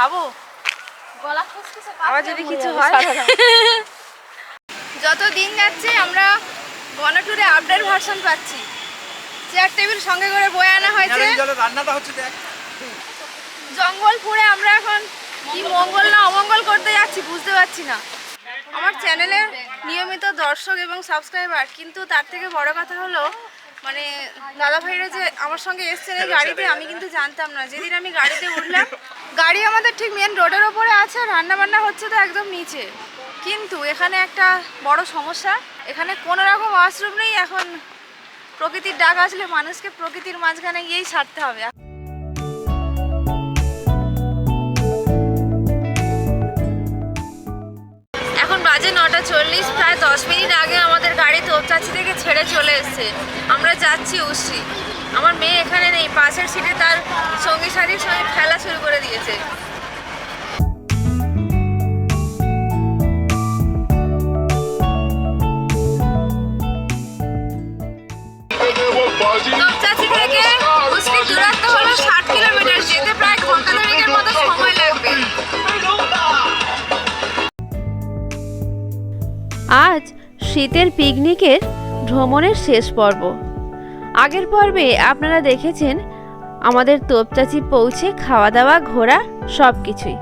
খাব? গলা আবার যদি কিছু হয়। যত দিন যাচ্ছে আমরা বনটুরে আপডেট ভার্সন পাচ্ছি। চেয়ার টেবিল সঙ্গে করে বয়ে আনা হয়েছে। জলে রান্নাটা হচ্ছে দেখ। জঙ্গল পুড়ে আমরা এখন কি মঙ্গল না অমঙ্গল করতে যাচ্ছি বুঝতে পারছি না। আমার চ্যানেলের নিয়মিত দর্শক এবং সাবস্ক্রাইবার কিন্তু তার থেকে বড় কথা হলো মানে দাদা ভাইরা যে আমার সঙ্গে এসছেন এই গাড়িতে আমি কিন্তু জানতাম না। যেদিন আমি গাড়িতে উঠলাম গাড়ি আমাদের ঠিক মেন রোডের ওপরে আছে রান্না বান্না হচ্ছে তো একদম নিচে। কিন্তু এখানে একটা বড় সমস্যা, এখানে কোনো রকম ওয়াশরুম নেই, এখন প্রকৃতির ডাক আসলে মানুষকে প্রকৃতির মাঝখানে গিয়েই ছাড়তে হবে। এখন বাজে নটা চল্লিশ, প্রায় দশ মিনিট আগে আমাদের গাড়ি তোপচাচি থেকে ছেড়ে চলে এসছে। আমরা যাচ্ছি উসি। আমার মেয়ে এখানে নেই, পাশের সিটে তার সঙ্গী সাথীর সঙ্গে খেলা শুরু করে দিয়েছে। ষাট কিলোমিটার আজ শীতের পিকনিকের ভ্রমণের শেষ পর্ব। আগের পর্বে আপনারা দেখেছেন আমাদের তোপচাচি পৌঁছে খাওয়া দাওয়া, ঘোরা সব কিছুই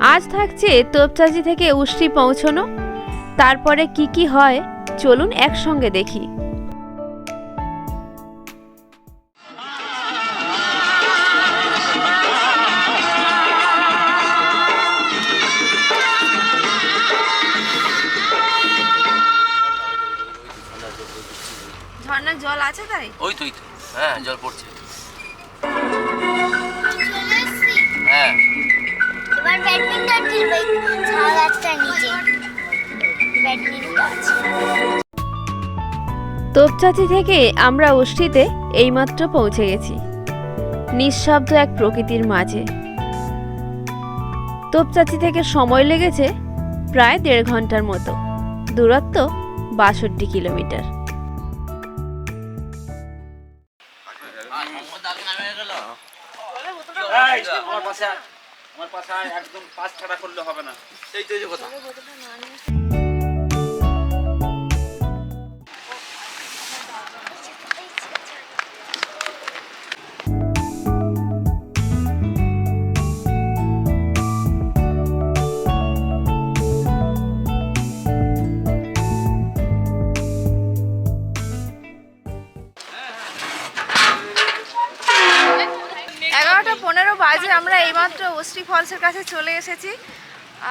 আজ থাকছে তোপচাচি থেকে উষ্টি পৌঁছনো। তারপরে কি কি হয়, চলুন একসঙ্গে দেখি। ওই তো ওই তো। হ্যাঁ জল পড়ছে। হ্যাঁ। এবার ব্যাডমিন্টন খেলবে ঝাল গাছটা নিচে ব্যাডমিন্টন। তোপচাচি থেকে আমরা উষ্টিতে এইমাত্র পৌঁছে গেছি নিঃশব্দ এক প্রকৃতির মাঝে। তোপচাচি থেকে সময় লেগেছে প্রায় দেড় ঘণ্টার মতো দূরত্ব বাষট্টি কিলোমিটার। পাশে আমার পাশে একদম পাশ ছাড়া করলে হবে না। সেই তো কথা। ফলসের কাছে চলে এসেছি।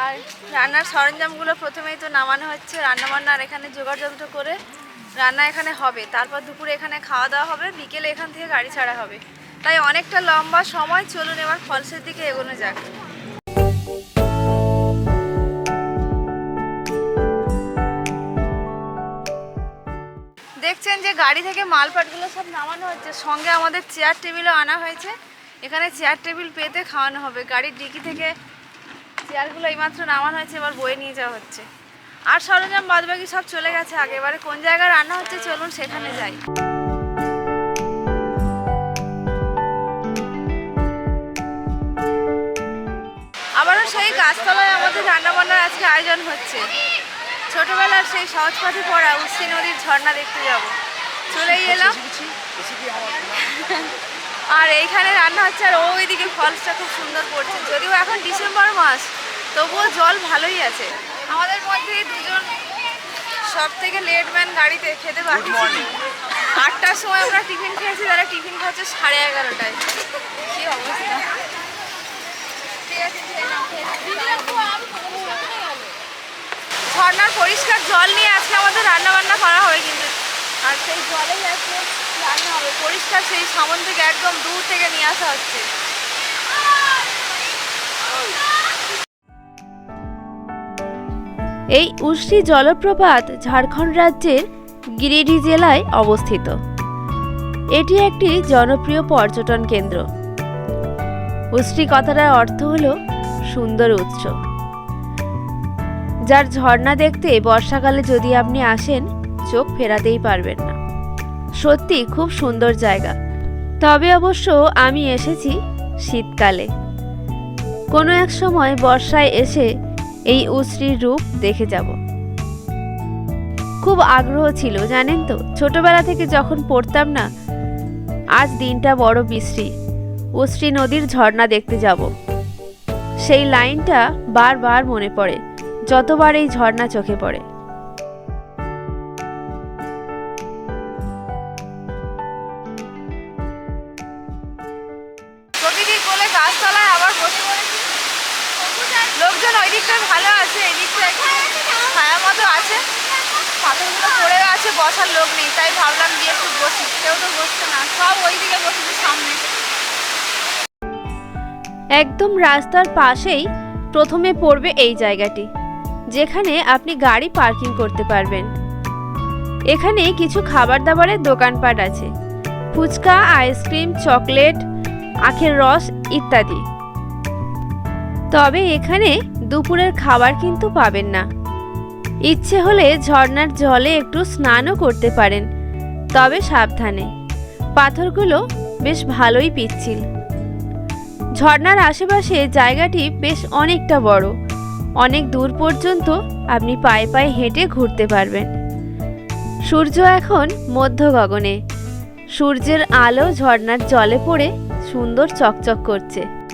আর রান্নার সরঞ্জামগুলো প্রথমেই তো নামানো হচ্ছে রান্না বান্নার এখানে জোগাড় যন্ত্র করে রান্না এখানে হবে। তারপর দুপুরে এখানে খাওয়া দাওয়া হবে, বিকেলে এখান থেকে গাড়ি ছাড়া হবে। তাই অনেকটা লম্বা সময় চলুন এবার ফলসের দিকে এগোনো যাক। দেখছেন যে গাড়ি থেকে মালপাটগুলো সব নামানো হচ্ছে, সঙ্গে আমাদের চেয়ার টেবিলও আনা হয়েছে। এখানে চেয়ার টেবিল পেতে খাওয়ানো হবে। গাড়ির ডিকি থেকে চেয়ারগুলো এইমাত্র নামানো হয়েছে, এবার বয়ে নিয়ে যাওয়া হচ্ছে। আর সরঞ্জাম, বাদবাকি সব চলে গেছে আগে। এবারে কোন জায়গায় রান্না হচ্ছে চলুন সেখানে যাই। আবারও সেই গাছতলায় আমাদের রান্নাবান্নার আজকে আয়োজন হচ্ছে। ছোটবেলার সেই সহজপাঠে পড়া উস্তি নদীর ঝর্ণা দেখতে যাব। চলেই এলাম। আর এইখানে রান্না হচ্ছে আর ওইদিকে ফলসটা খুব সুন্দর পড়ছে যদিও এখন ডিসেম্বর মাস তবুও জল ভালোই আছে। আমাদের মধ্যে দুজন সব থেকে লেট ম্যান গাড়িতে খেতে বাকি আটটার সময় আমরা টিফিন খেয়েছি তারা টিফিন খাচ্ছে সাড়ে এগারোটায়। কি অবস্থা? আছে। ঝর্ণার পরিষ্কার জল নিয়ে আজকে আমাদের রান্না বান্না করা হবে কিন্তু। আর সেই জলেই আজকে হবে। পরিষ্কার সেই সামন থেকে একদম দূর থেকে নিয়ে আসা হচ্ছে। এই উষ্টি জলপ্রপাত ঝাড়খণ্ড রাজ্যের গিরিডি জেলায় অবস্থিত। এটি একটি জনপ্রিয় পর্যটন কেন্দ্র। উষ্টি কথাটার অর্থ হল সুন্দর উৎস। যার ঝর্ণা দেখতে বর্ষাকালে যদি আপনি আসেন, চোখ ফেরাতেই পারবেন না। সত্যি খুব সুন্দর জায়গা। তবে অবশ্য আমি এসেছি শীতকালে। কোনো এক সময় বর্ষায় এসে এই উশ্রীর রূপ দেখে যাব। খুব আগ্রহ ছিল, জানেন তো? ছোটবেলা থেকে যখন পড়তাম না, আজ দিনটা বড় বিশ্রী। উশ্রী নদীর ঝর্ণা দেখতে যাব। সেই লাইনটা বারবার মনে পড়ে, যতবার এই ঝর্ণা চোখে পড়ে। বসার লোক নেই, তাই ভাবলাম গিয়ে একটু বসি। কেউ তো বসছে না, সব ওই দিকে বসেছে সামনে। একদম রাস্তার পাশেই প্রথমে পড়বে এই জায়গাটি, যেখানে আপনি গাড়ি পার্কিং করতে পারবেন। এখানে কিছু খাবার দাবারের দোকানপাট আছে, ফুচকা, আইসক্রিম, চকলেট, আখের রস ইত্যাদি। তবে এখানে দুপুরের খাবার কিন্তু পাবেন না। ইচ্ছে হলে ঝর্ণার জলে একটু স্নানও করতে পারেন, তবে সাবধানে। পাথরগুলো বেশ ভালোই পিচ্ছিল। ঝর্ণার আশেপাশে জায়গাটি বেশ অনেকটা বড়। অনেক দূর পর্যন্ত আপনি পায়ে পায়ে হেঁটে ঘুরতে পারবেন। সূর্য এখন মধ্য গগনে। সূর্যের আলো ঝর্ণার জলে পড়ে সুন্দর চকচক করছে।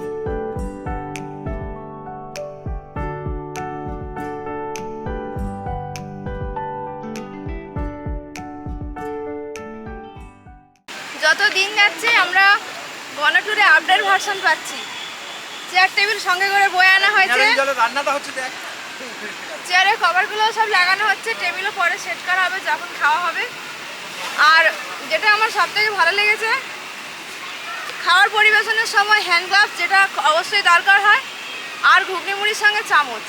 যাচ্ছে আমরা গণটুরে আপডেট ভার্সন পাচ্ছি। চেয়ার টেবিল সঙ্গে করে বয়ে আনা হয়েছে। জলে রান্নাটা হচ্ছে দেখ। চেয়ারের কভারগুলো সব লাগানো হচ্ছে টেবিলও পরে সেট করা হবে যখন খাওয়া হবে। আর যেটা আমার সব থেকে ভালো লেগেছে খাওয়ার পরিবেশনের সময় হ্যান্ড গ্লাভস যেটা অবশ্যই দরকার হয় আর ঘুগনি মুড়ির সঙ্গে চামচ।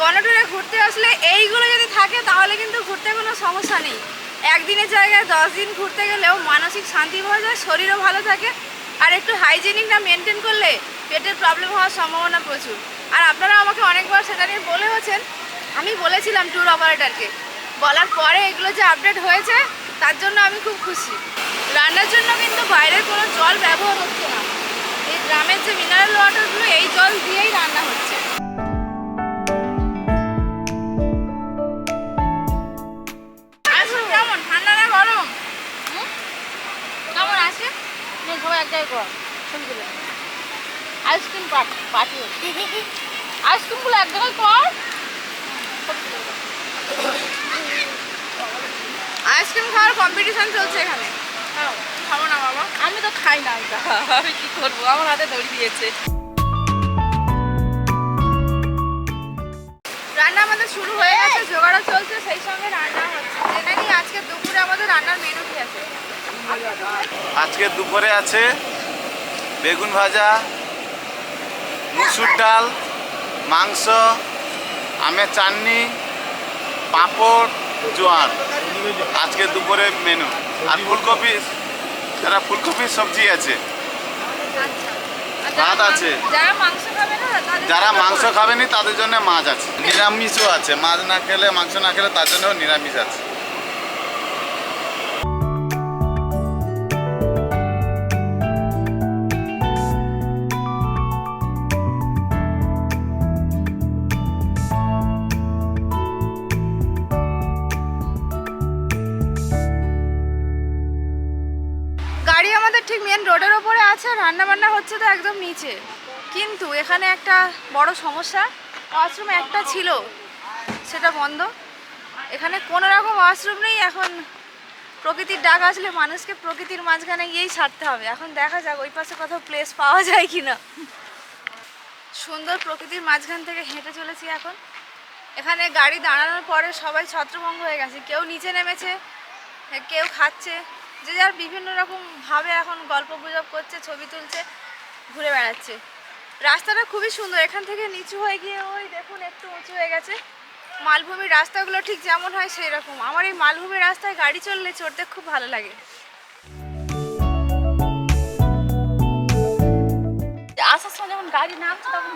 গণটুরে ঘুরতে আসলে এইগুলো যদি থাকে তাহলে কিন্তু ঘুরতে কোনো সমস্যা নেই। একদিনের জায়গায় দশ দিন ঘুরতে গেলেও মানসিক শান্তি পাওয়া যায়, শরীরও ভালো থাকে। আর একটু হাইজেনিকটা মেনটেন করলে পেটের প্রবলেম হওয়ার সম্ভাবনা প্রচুর। আর আপনারা আমাকে অনেকবার সেটা নিয়ে বলে হচ্ছেন আমি বলেছিলাম ট্যুর অপারেটরকে বলার পরে এগুলো যে আপডেট হয়েছে, তার জন্য আমি খুব খুশি। রান্নার জন্য কিন্তু বাইরের কোনো জল ব্যবহার হচ্ছে না। এই গ্রামের যে মিনারেল ওয়াটারগুলো এই জল দিয়েই রান্না হচ্ছে। পার্টি আইসক্রিমগুলো এক জায়গায় কর। আইসক্রিম খাওয়ার কম্পিটিশন চলছে এখানে। খাব না বাবা। আমি তো খাই না আমি কি করব? আমার হাতে দড়ি দিয়েছে। রান্না আমাদের শুরু হয়ে গেছে জোগাড়ও চলছে সেই সঙ্গে রান্না হচ্ছে। জেনে নিই আজকে দুপুরে আমাদের রান্নার মেনু কি আছে। আজকে দুপুরে আছে বেগুন ভাজা মুসুর ডাল মাংস আমের চাটনি পাঁপড় জোয়ার আজকে দুপুরে মেনু। আর ফুলকপি যারা ফুলকপির সবজি আছে। ভাত আছে। যারা মাংস। খাবেনি তাদের জন্য মাছ আছে। নিরামিষও আছে। মাছ না খেলে মাংস না খেলে তার জন্য নিরামিষ আছে। ওপরে আছে রান্না বান্না হচ্ছে তো একদম নিচে। কিন্তু এখানে একটা বড় সমস্যা, ওয়াশরুম একটা ছিল, সেটা বন্ধ। এখানে কোনো রকম ওয়াশরুম নেই, এখন প্রকৃতির ডাক আসলে মানুষকে প্রকৃতির মাঝখানে গিয়েই ছাড়তে হবে। এখন দেখা যাক ওই পাশে কোথাও প্লেস পাওয়া যায় কি না সুন্দর প্রকৃতির মাঝখান থেকে হেঁটে চলেছি এখন। এখানে গাড়ি দাঁড়ানোর পরে সবাই ছত্রভঙ্গ হয়ে গেছে। কেউ নিচে নেমেছে, কেউ খাচ্ছে। যে যার বিভিন্ন রকম ভাবে এখন গল্প গুজব করছে, ছবি তুলছে, ঘুরে বেড়াচ্ছে। রাস্তাটা খুবই সুন্দর। এখান থেকে নিচু হয়ে গিয়ে ওই দেখুন একটু উঁচু হয়ে গেছে। মালভূমির রাস্তাগুলো ঠিক যেমন হয় সেই রকম আমার এই মালভূমির রাস্তায় গাড়ি চললে চড়তে খুব ভালো লাগে। আসার সময় যখন গাড়ি নামছে, তখন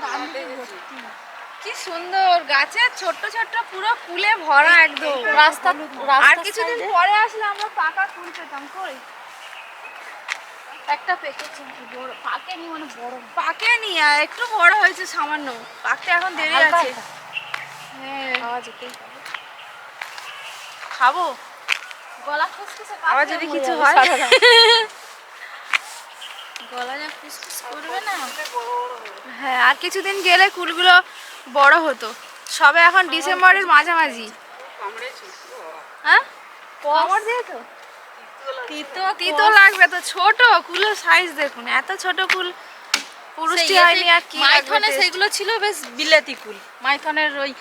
কি সুন্দর গাছে ছোট্ট ছোট্ট পুরো কুলে ভরা একদম। রাস্তা আর কিছুদিন পরে আসলে আমরা পাকা পেতাম কই? একটা পেকেছে বড় পাকেনি মানে বড় পাকে নি একটু বড় হয়েছে সামান্য পাকতে এখন দেরি আছে। হ্যাঁ। খাব? গলা খুসখুসে আবার যদি কিছু হয়। গলা যা খুসখুস করবে না? হ্যাঁ আর কিছুদিন গেলে কুলগুলো বড় হতো। সবে এখন ডিসেম্বরের মাঝামাঝি। হ্যাঁ? তিতো তিতো লাগবে তো ছোট কুলের সাইজ দেখুন এত ছোট কুল পুরুষটি হয়নি আর কি মাইথনে সেগুলো ছিল বেশ বিলেতি কুল। মাইথনের ওই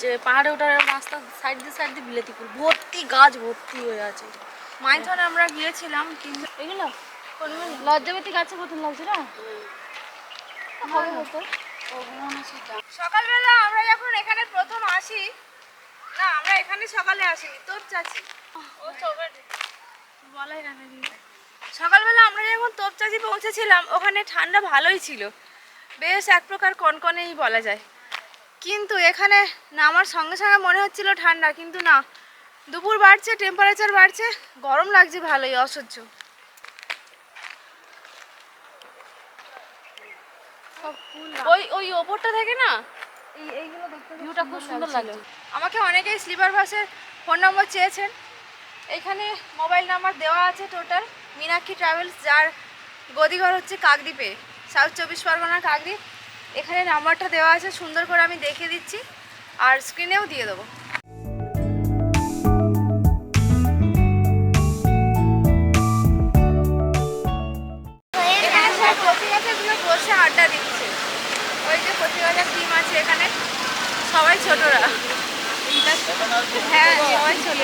যে পাহাড়ে ওঠার রাস্তা সাইড দিয়ে সাইড দিয়ে বিলেতি কুল। ভর্তি গাছ ভর্তি হয়ে আছে। মাইথনে আমরা গিয়েছিলাম কিন্তু এগুলো? লজ্জাবতী গাছের মতন লাগছে না সকালবেলা আমরা যখন এখানে প্রথম আসি, না, আমরা এখানে সকালে আসিনি তোর চাচি? সকালবেলা আমরা যখন তোপচাচি পৌঁছেছিলাম, ওখানে ঠান্ডা ভালোই ছিল। বেশ এক প্রকার কনকনেই বলা যায়। কিন্তু এখানে নামার সঙ্গে সঙ্গে মনে হচ্ছিল ঠান্ডা, কিন্তু না। দুপুর বাড়ছে টেম্পারেচার বাড়ছে, গরম লাগছে ভালোই, অসহ্য। ওই ওই ওপরটা থেকে না? এই এইগুলো দেখতে ভিউটা খুব সুন্দর লাগছে। আমাকে অনেকেই স্লিপার বাসের ফোন নম্বর চেয়েছেন। এখানে মোবাইল নাম্বার দেওয়া আছে টোটাল। মীনাক্ষী ট্রাভেলস যার গদিঘর হচ্ছে কাকদ্বীপে। সাউথ চব্বিশ পরগনার কাকদ্বীপ। এখানে নাম্বারটা দেওয়া আছে সুন্দর করে আমি দেখিয়ে দিচ্ছি। আর স্ক্রিনেও দিয়ে দেবো। এখানে কচি গাছেরগুলো বসে আড্ডা দিচ্ছে। ওই যে কচি গাছের টিম আছে এখানে। সবাই ছোটরা। হ্যাঁ সবাই ছোট।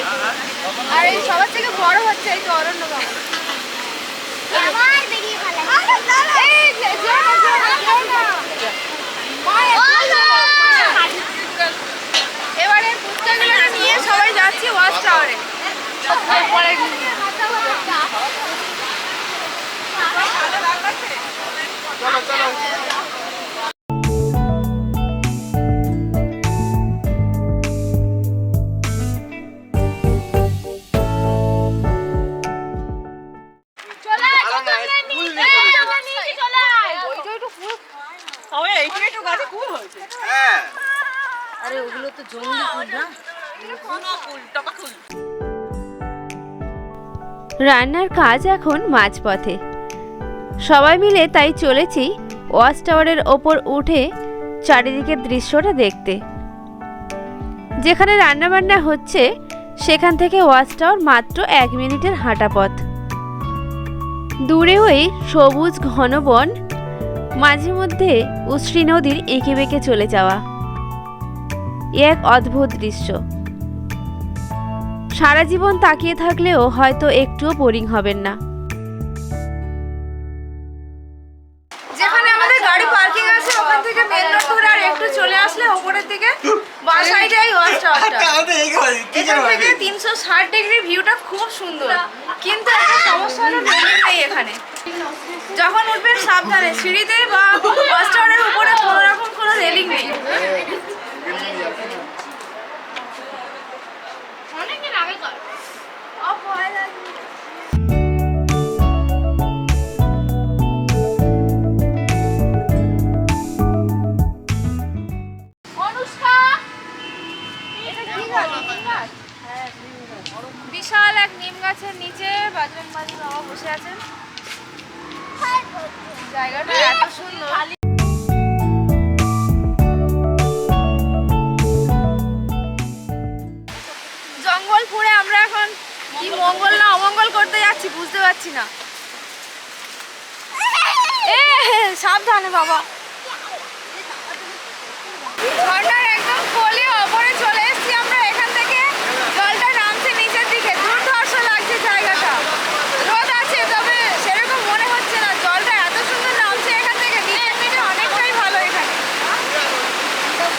আর এই সবার থেকে বড় হচ্ছে এই তো অরণ্য। এবারে পুচকাগুলোকে নিয়ে সবাই যাচ্ছি ওয়াচ টাওয়ারে। আরে ওগুলো তো জঙ্গলি কুল না? রান্নার কাজ এখন মাঝপথে। সবাই মিলে তাই চলেছি ওয়াচ টাওয়ারের ওপর উঠে চারিদিকের দৃশ্যটা দেখতে। যেখানে রান্নাবান্না হচ্ছে, সেখান থেকে ওয়াচ টাওয়ার মাত্র এক মিনিটের হাঁটা পথ। দূরে ওই সবুজ ঘন বন, মাঝে মধ্যে উশ্রী নদীর এঁকে বেঁকে চলে যাওয়া। এ এক অদ্ভুত দৃশ্য। সারা জীবন তাকিয়ে থাকলেও হয়তো একটুও বোরিং হবেন না। ষাট ডিগ্রি ভিউটা খুব সুন্দর। কিন্তু একটা সমস্যা হলো নেই এখানে। যখন উঠবেন সাবধানে, সিঁড়িতে বা বাস স্ট্যান্ডের উপরে কোনো রকম কোনো রেলিং নেই। গাছের নিচে বাজরং বাজি বাবা বসে আছেন। জায়গাটা এত সুন্দর। জঙ্গল পুড়ে আমরা এখন কি মঙ্গল না অমঙ্গল করতে যাচ্ছি বুঝতে পারছি না। এ সাবধানে বাবা। ঝর্ণার একদম কোলে ওপরে চলে এসেছি আমরা এখান থেকে জলটা নামছে নিচের দিকে দুর্ধর্ষ লাগছে জায়গাটা রোদ আছে তবে সেরকম মনে হচ্ছে না জলটা এত সুন্দর নামছে এখান থেকে নিচের দিকে অনেকটাই ভালো এখানে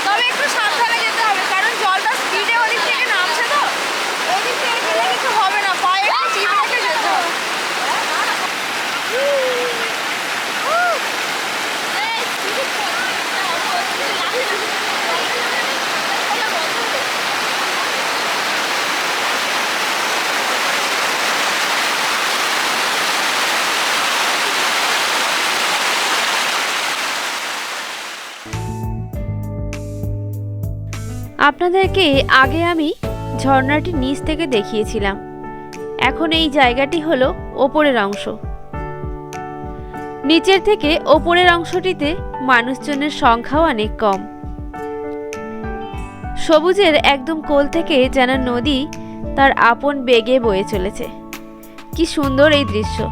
তবে একটু সাবধানে যেতে হবে কারণ জলটা স্পিডে ওদিক থেকে নামছে তো ওদিক থেকে গেলে কিছু হবে না পায়ে একটু চিপ রেখে যেতে হবে আপনাদেরকে আগে আমি ঝর্ণাটি নিচ থেকে দেখিয়েছিলাম। এখন এই জায়গাটি হলো ওপরের অংশ। নিচের থেকে ওপরের অংশটিতে মানুষজনের সংখ্যাও অনেক কম। সবুজের একদম কোল থেকে যেন নদী তার আপন বেগে বয়ে চলেছে। কি সুন্দর এই দৃশ্য।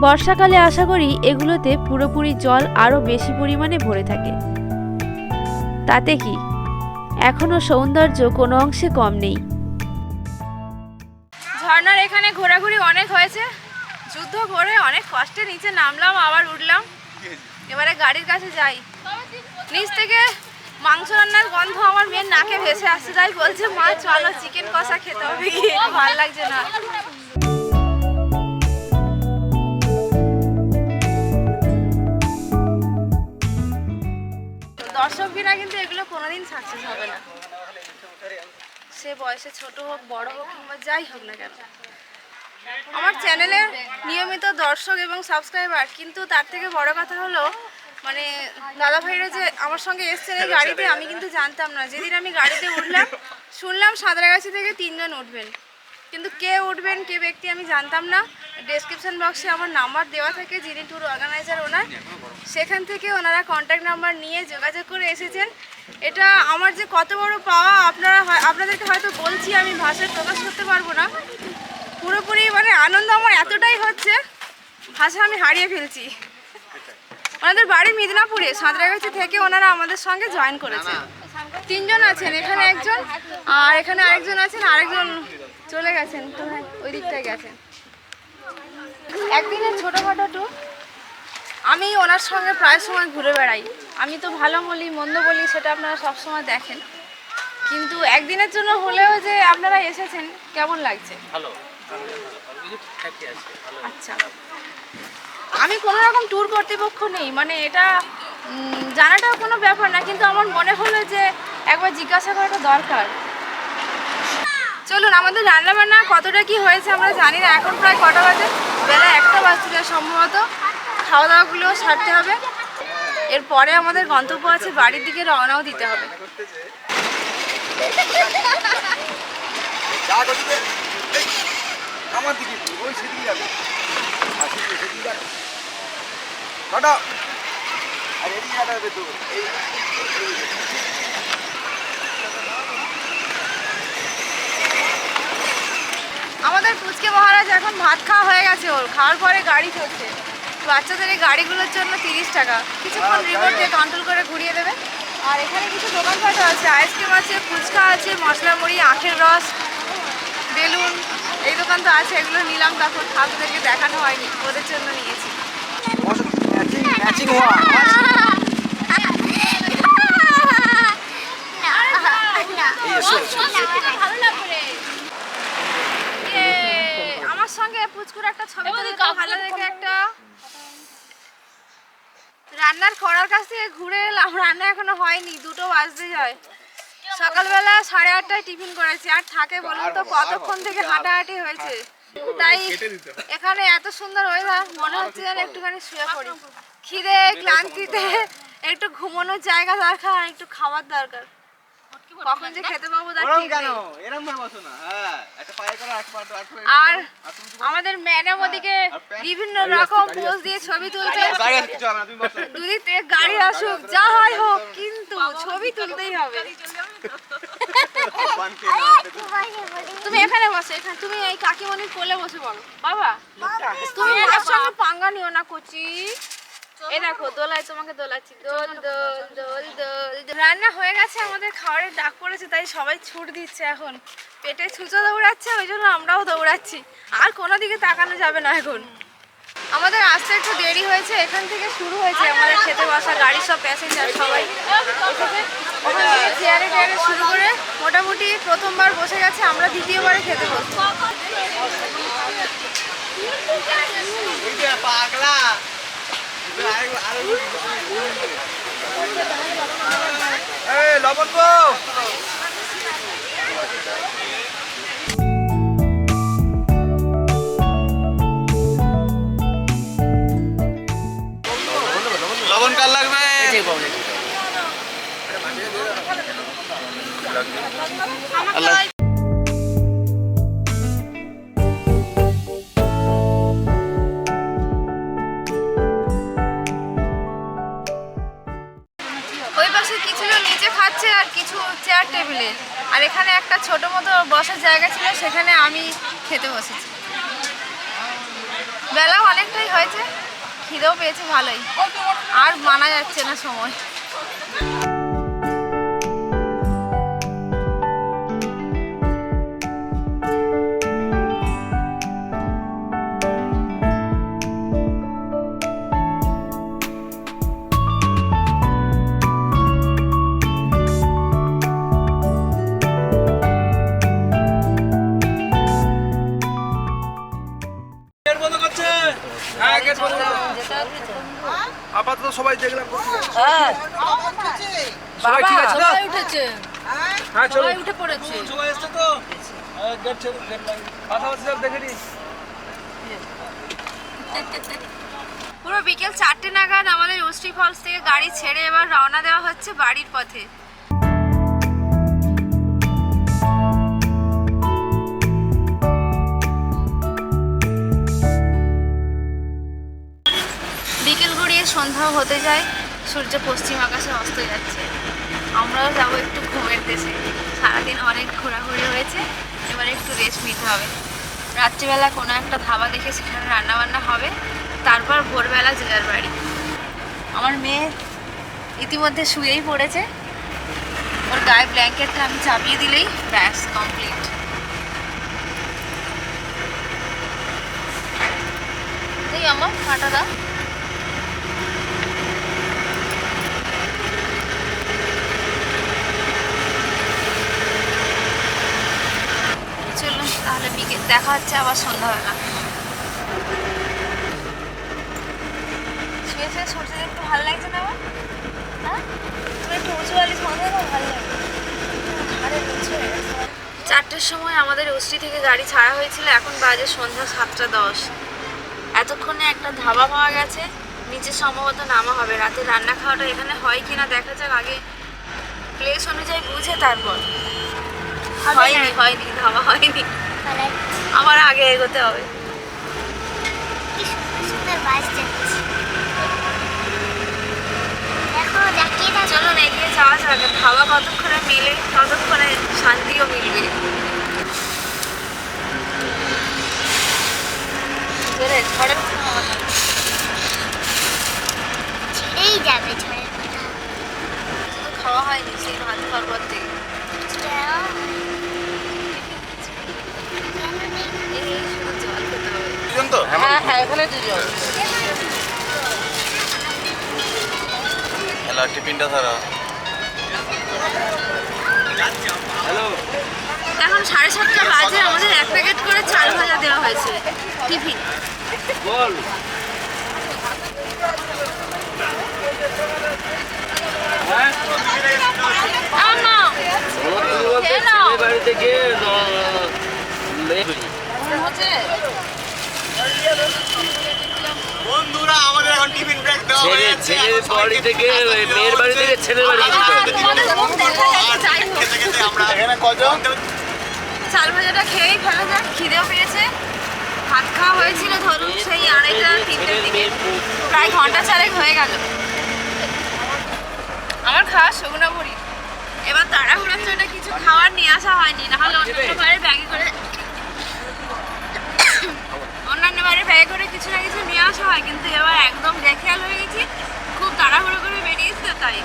বর্ষাকালে আশা করি এগুলোতে পুরোপুরি জল আরও বেশি পরিমাণে ভরে থাকে। তাতে কি? এখনও সৌন্দর্য কোনো অংশে কম নেই। ঝর্ণার এখানে ঘোরাঘুরি অনেক হয়েছে। যুদ্ধ করে অনেক কষ্টে নিচে নামলাম, আবার উঠলাম। এবারে গাড়ির কাছে যাই। নিচ থেকে মাংস রান্নার গন্ধ আমার মেয়ের নাকে ভেসে আসছে, তাই বলছে, মা, চলো চিকেন কষা খেতে হবে ভালো লাগছে না। দর্শক বিনা কিন্তু এগুলো কোনোদিন সাকসেস হবে না। সে বয়সে ছোট হোক, বড় হোক কিংবা যাই হোক না কেন। আমার চ্যানেলের নিয়মিত দর্শক এবং সাবস্ক্রাইবার কিন্তু তার থেকে বড় কথা হলো মানে দাদা ভাইরা যে আমার সঙ্গে এসছেন এই গাড়িতে, আমি কিন্তু জানতাম না। যেদিন আমি গাড়িতে উঠলাম, শুনলাম সাঁতরাগাছি থেকে তিনজন উঠবেন। কিন্তু কে উঠবেন, কে ব্যক্তি আমি জানতাম না। ডেসক্রিপশন বক্সে আমার নাম্বার দেওয়া থাকে যিনি ট্যুর অর্গানাইজার ওনার। সেখান থেকে ওনারা কন্ট্যাক্ট নাম্বার নিয়ে যোগাযোগ করে এসেছেন। এটা আমার যে কত বড় পাওয়া, আপনারা আপনাদেরকে হয়তো বলছি, আমি ভাষায় প্রকাশ করতে পারব না। পুরোপুরি মানে আনন্দ আমার এতটাই হচ্ছে, ভাষা আমি হারিয়ে ফেলছি। ওনাদের বাড়ি মিদনাপুরে, সাঁতরাগাছি থেকে ওনারা আমাদের সঙ্গে জয়েন করেছেন তিনজন আছেন এখানে একজন আর এখানে আরেকজন আছেন আরেকজন চলে গেছেন কোথায় ওই দিকটায় গেছেন। একদিনের ছোটোখাটো ট্যুর আমি ওনার সঙ্গে প্রায় সময় ঘুরে বেড়াই। আমি তো ভালো বলি মন্দ বলি সেটা আপনারা সবসময় দেখেন। কিন্তু একদিনের জন্য হলেও যে আপনারা এসেছেন কেমন লাগছে? ভালো আচ্ছা। আমি কোনো রকম ট্যুর কর্তৃপক্ষ নেই মানে এটা উম, জানাটাও কোনো ব্যাপার না কিন্তু আমার মনে হলো যে একবার জিজ্ঞাসা করাটা দরকার। চলুন আমাদের রান্না বান্না কতটা কি হয়েছে আমরা জানি না এখন প্রায় কটা বাজে? বেলা একটা বাজতে সম্ভবত। খাওয়া দাওয়াগুলোও সারতে হবে। এরপরে আমাদের গন্তব্য আছে বাড়ির দিকে রওনাও দিতে হবে। আমার দিকে ওই সেদিকে যাবে। সেদিকে যাবে। আর এই আমাদের পুচকে মহারাজ এখন ভাত খাওয়া হয়ে গেছে ওর। খাওয়ার পরে গাড়ি চলছে। বাচ্চাদের এই গাড়িগুলোর জন্য তিরিশ টাকা। কিছুক্ষণ রিমোট দিয়ে কন্ট্রোল করে ঘুরিয়ে দেবে। আর এখানে কিছু দোকানপাটও আছে। আইসক্রিম আছে ফুচকা আছে মশলা মুড়ি আখের রস বেলুন। এই দোকান তো আছে। এগুলো নিলাম। তখন আপনাদেরকে দেখানো হয়নি। ওদের জন্য নিয়েছি। ম্যাচিং হওয়া এই এসো ইয়ে, আমার সঙ্গে পুচকুর একটা ছবি ভালো দেখে একটা রান্নার করার কাছ থেকে ঘুরে এলাম রান্না এখনও হয়নি দুটো বাজতে যায় সকালবেলা সাড়ে আটটায় টিফিন করেছি আর থাকে বলুন তো কতক্ষণ থেকে হাঁটাহাঁটি হয়েছে তাই এখানে এত সুন্দর ওয়েদার মনে হচ্ছে যেন একটুখানি শুয়ে পড়ি খিদে ক্লান্তিতে একটু ঘুমানোর জায়গা দরকার আর একটু খাওয়ার দরকার। কখন যে খেতে পাবো তার ঠিক নেই। এরম ভাবে বসো না। হ্যাঁ একটা পায়ে করো একটা পা একটা আর আমাদের ম্যাডাম ওদিকে বিভিন্ন রকম পোজ দিয়ে ছবি বসো। দুদিক থেকে গাড়ি আসুক যা হয় হোক কিন্তু ছবি তুলতেই হবে। তুমি এখানে বসো এখানে তুমি এই কাকিমণির কোলে বসে পড়ো। বাবা। তুমি আমার সঙ্গে পাঙ্গা নিও না কচি। এই দেখো, দোলায় তোমাকে দোলাচ্ছি। দোল দোল দোল দোল। রান্না হয়ে গেছে, আমাদের খাবারের ডাক পড়েছে, তাই সবাই ছুট দিচ্ছে এখন। পেটে ছুঁচো দৌড়াচ্ছে, ওই জন্য আমরাও দৌড়াচ্ছি। আর কোনো দিকে তাকানো যাবে না এখন। আমাদের আসতে একটু দেরি হয়েছে, এখান থেকে শুরু হয়েছে আমাদের খেতে বসা গাড়ির সব প্যাসেঞ্জার সবাই। ওখান থেকে চেয়ারে টেয়ারে শুরু করে মোটামুটি প্রথমবার বসে গেছে, আমরা দ্বিতীয়বারে খেতে বসবো। পাগলা। আরে আরে এই লবণ গো লবণ কার লাগবে রাখবে আমাকে আল্লাহ- বসার জায়গা ছিল, সেখানে আমি খেতে বসেছি। বেলাও অনেকটাই হয়েছে, খিদেও পেয়েছে ভালোই। আর মানা যাচ্ছে না সময়। আপাতত সবাই দেখলাম সবাই ঠিক আছে তো? সবাই উঠেছে। হ্যাঁ চলো। সবাই উঠে পড়েছে। সবাই এসছে তো? হ্যাঁ, গেট ছেড়ে গেট লাগিয়ে কথা সব দেখে নিস পুরো বিকেল চারটে নাগাদ আমাদের উস্টি ফলস থেকে গাড়ি ছেড়ে এবার রওনা দেওয়া হচ্ছে বাড়ির পথে। গড়িয়ে সন্ধ্যাও হতে যায়, সূর্য পশ্চিম আকাশে অস্ত যাচ্ছে। আমরাও যাব একটু ঘুমের দেশে। সারাদিন অনেক ঘোরাঘুরি হয়েছে, এবার একটু রেস্ট নিতে হবে। রাত্রিবেলা কোনো একটা ধাবা দেখে সেখানে রান্নাবান্না হবে, তারপর ভোরবেলা জেলার বাড়ি। আমার মেয়ে ইতিমধ্যে শুয়েই পড়েছে। ওর গায়ে ব্ল্যাঙ্কেটটা আমি চাপিয়ে দিলেই ব্যাস কমপ্লিট এই আমার ফাটা দাও চলুন তাহলে বিকেল দেখা হচ্ছে আবার সন্ধ্যাবেলা শুয়ে শুয়ে সরষে একটু ভালো লাগছে না আমার? হ্যাঁ? তুমি একটু উঁচু বালিশ মাথায় দাও ভালো লাগবে। ঘাড়ে নিচু হয়ে গেছে। চারটের সময় আমাদের উস্তি থেকে গাড়ি ছাড়া হয়েছিল এখন বাজে সন্ধ্যা সাতটা দশ। এতক্ষণে একটা ধাবা পাওয়া গেছে নিচে সম্ভবত নামা হবে। রাতে রান্না খাওয়াটা এখানে হয় কিনা দেখা যাক আগে প্লেস অনুযায়ী বুঝে তারপর। হয়নি হয়নি ধাবা হয়নি। আবার আগে এগোতে হবে। চলুন এগিয়ে যাওয়া যাক। খাওয়া কতক্ষণে মেলে ততক্ষণে শান্তিও মিলবে? ঝড়ে। ছেড়েই যাবে ঝড়ের কথা খাওয়া হয়নি সেই ভাত খাওয়ার পর থেকে কেন নেই? এই শুধু জল খেতে হবে দুজন তো হ্যাঁ হ্যাঁ এখানে দুজন হ্যালো টিফিনটা ধরো হ্যালো এখন সাড়ে সাতটা বাজে আমাদের এক প্যাকেট করে চাল ভাজা দেওয়া হয়েছে টিফিন বল হ্যাঁ আমার খেয়ে নাও বন্ধুরা আমাদের এখন টিফিন ব্রেক দেওয়া ছেলে ছেলের বাড়ি থেকে মেয়ের বাড়ি থেকে ছেলের বাড়ি যেতে হবে তোমাদের মুখ দেখা যাচ্ছে, যাই আমরা এখানে কজন? চাল ভাজাটা খেয়েই ফেলা যাক খিদেও পেয়েছে। ভাত খাওয়া হয়েছিল ধরুন সেই আড়াইটা তিনটের দিকে। প্রায় ঘণ্টা চারেক হয়ে গেল। আমার খাওয়া শুকনো বুড়ি এবার তাড়াহুড়োর জন্য কিছু খাওয়ার নিয়ে আসা হয়নি না হলে অন্যান্য বারে ব্যাগে করে বারে ব্যাগে করে কিছু না কিছু নিয়ে আসা হয় কিন্তু এবার একদম বেখেয়াল হয়ে গেছি। খুব তাড়াহুড়ো করে বেরিয়েছি তো তাই।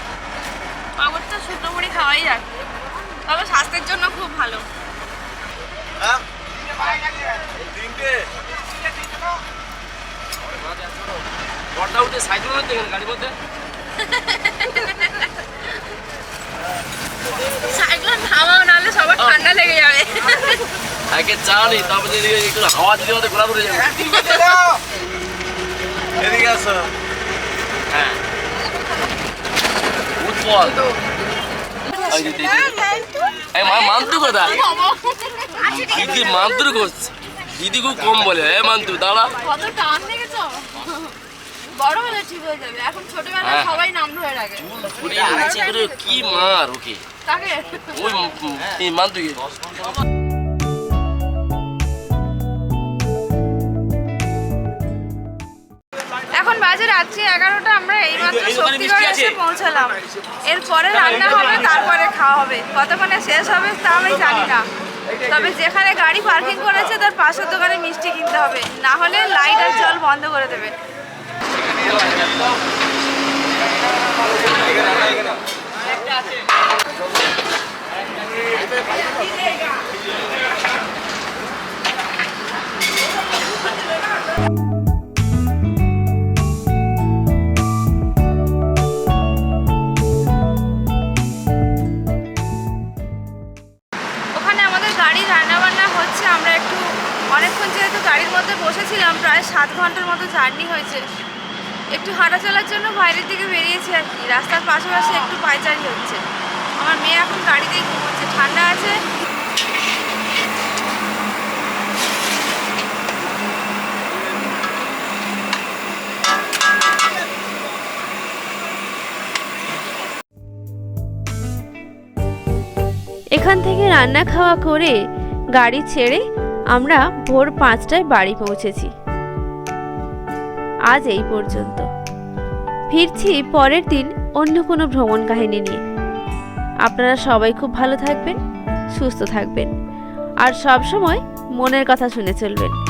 অগত্যা শুকনো মুড়ি খাওয়াই যাক। তবে স্বাস্থ্যের জন্য খুব ভালো। হ্যাঁ? বড়টা উঠে সাইকেল মধ্যে গাড়ির মধ্যে। সাইক্লোন থামাও নাহলে সবার ঠান্ডা লেগে যাবে। আগে চা নেই তারপরে এদিকে একটু হাওয়া দিলে আমাদের ঘোরা ঘুরে যাবে। এদিকে আসো। হ্যাঁ। উৎপল মান্তু কথা দিদি। মান্তুর করছে দিদি খুব কম বলে। এ মান্তু দাঁড়া। লেগেছো ঠিক হয়ে যাবে। এখন ছোটবেলায় হ্যাঁ। সবাই নাম ধরে রাখে। ওরে ইচ্ছে করে কি মার ওকে? ওই মান্তুকে বাজে রাত্রি এগারোটা আমরা এইমাত্র এই দোকানে শক্তিগড়ে এসে পৌঁছালাম। এরপরে রান্না হবে তারপরে খাওয়া হবে। কতক্ষণে শেষ হবে তা আমি জানি না। তবে যেখানে গাড়ি পার্কিং করেছে তার পাশের দোকানে মিষ্টি কিনতে হবে। না হলে লাইট আর জল বন্ধ করে দেবে। ওখানে গাড়ির মধ্যে বসেছিলাম, প্রায় সাত ঘণ্টার মতো জার্নি হয়েছে। একটু হাঁটা চলার জন্য বাইরের দিকে বেরিয়েছি আর কি। রাস্তার পাশাপাশি একটু পাইচারি হচ্ছে। আমার মেয়ে এখন গাড়িতেই ঘুমোচ্ছে। ঠান্ডা আছে? এখান থেকে রান্না খাওয়া করে গাড়ি ছেড়ে আমরা ভোর পাঁচটায় বাড়ি পৌঁছেছি। আজ এই পর্যন্ত। ফিরছি পরের দিন অন্য কোনো ভ্রমণ কাহিনী নিয়ে। আপনারা সবাই খুব ভালো থাকবেন, সুস্থ থাকবেন, আর সব সময় মনের কথা শুনে চলবেন।